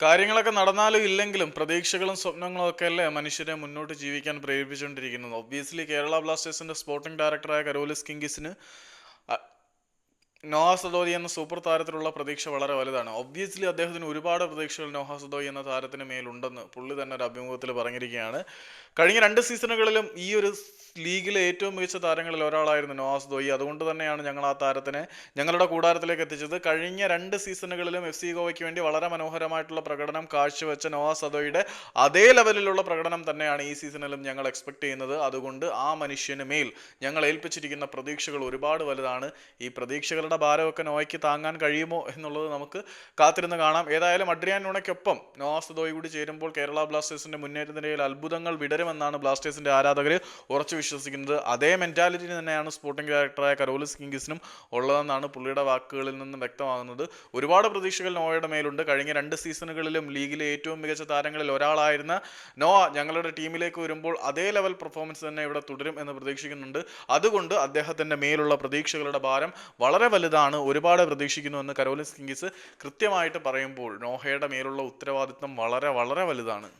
കാര്യങ്ങളൊക്കെ നടന്നാലും ഇല്ലെങ്കിലും പ്രതീക്ഷകളും സ്വപ്നങ്ങളും ഒക്കെ അല്ലേ മനുഷ്യരെ മുന്നോട്ട് ജീവിക്കാൻ പ്രേരിപ്പിച്ചുകൊണ്ടിരിക്കുന്നത്. ഒബ്വിയസ്ലി കേരള ബ്ലാസ്റ്റേഴ്സിന്റെ സ്പോർട്ടിംഗ് ഡയറക്ടറായ കരോലിസ് കിങ്കിസിന് അ- നോഹ എന്ന സൂപ്പർ താരത്തിലുള്ള പ്രതീക്ഷ വളരെ വലുതാണ്. ഒബ്വിയസ്ലി അദ്ദേഹത്തിന് ഒരുപാട് പ്രതീക്ഷകൾ നോഹ സദോയി എന്ന താരത്തിന് മേലുണ്ടെന്ന് പുള്ളി തന്നെ ഒരു അഭിമുഖത്തിൽ പറഞ്ഞിരിക്കുകയാണ്. കഴിഞ്ഞ രണ്ട് സീസണുകളിലും ഈ ഒരു ലീഗിലെ ഏറ്റവും മികച്ച താരങ്ങളിൽ ഒരാളായിരുന്നു നോഹാസ് ദോയി അതുകൊണ്ട് തന്നെയാണ് ഞങ്ങൾ ആ താരത്തിനെ ഞങ്ങളുടെ കൂടാരത്തിലേക്ക് എത്തിച്ചത്. കഴിഞ്ഞ രണ്ട് സീസണുകളിലും എഫ് സി ഗോവയ്ക്ക് വേണ്ടി വളരെ മനോഹരമായിട്ടുള്ള പ്രകടനം കാഴ്ചവെച്ച നോഹാസ് അതേ ലെവലിലുള്ള പ്രകടനം തന്നെയാണ് ഈ സീസണിലും ഞങ്ങൾ എക്സ്പെക്ട് ചെയ്യുന്നത്. അതുകൊണ്ട് ആ മനുഷ്യന് മേൽ ഞങ്ങൾ ഏൽപ്പിച്ചിരിക്കുന്ന പ്രതീക്ഷകൾ ഒരുപാട് വലുതാണ്. ഈ പ്രതീക്ഷകളുടെ ഭാരമൊക്കെ നോയ്ക്ക് താങ്ങാൻ കഴിയുമോ എന്നുള്ളത് നമുക്ക് കാത്തിരുന്ന് കാണാം. ഏതായാലും അഡ്രിയാൻ നുണയ്ക്കൊപ്പം നോവാസ് ദോയ് കൂടി ചേരുമ്പോൾ കേരള ബ്ലാസ്റ്റേഴ്സിന്റെ മുന്നേറ്റത്തിനിടയിൽ അത്ഭുതങ്ങൾ വിടരുമെന്നാണ് ബ്ലാസ്റ്റേഴ്സിന്റെ ആരാധകർ ഉറച്ചു വിശ്വസിക്കുന്നത്. അതേ മെന്റാലിറ്റി തന്നെയാണ് സ്പോർട്ടിംഗ് ഡയറക്ടറായ കരോലിസ് കിങ്കിസിനും ഉള്ളതെന്നാണ് പുള്ളിയുടെ വാക്കുകളിൽ നിന്നും വ്യക്തമാകുന്നത്. ഒരുപാട് പ്രതീക്ഷകൾ നോവയുടെ മേലുണ്ട്. കഴിഞ്ഞ രണ്ട് സീസണുകളിലും ലീഗിലെ ഏറ്റവും മികച്ച താരങ്ങളിൽ ഒരാളായിരുന്ന നോവ ഞങ്ങളുടെ ടീമിലേക്ക് വരുമ്പോൾ അതേ ലെവൽ പെർഫോമൻസ് തന്നെ ഇവിടെ തുടരും എന്ന് പ്രതീക്ഷിക്കുന്നുണ്ട്. അതുകൊണ്ട് അദ്ദേഹത്തിന്റെ മേലുള്ള പ്രതീക്ഷകളുടെ ഭാരം വളരെ വലുതാണ് ഒരുപാട് പ്രതീക്ഷിക്കുന്നുവെന്ന് കരോലിസ് കിങ്കിസ് കൃത്യമായിട്ട് പറയുമ്പോൾ നോഹയുടെ മേലുള്ള ഉത്തരവാദിത്വം വളരെ വളരെ വലുതാണ്.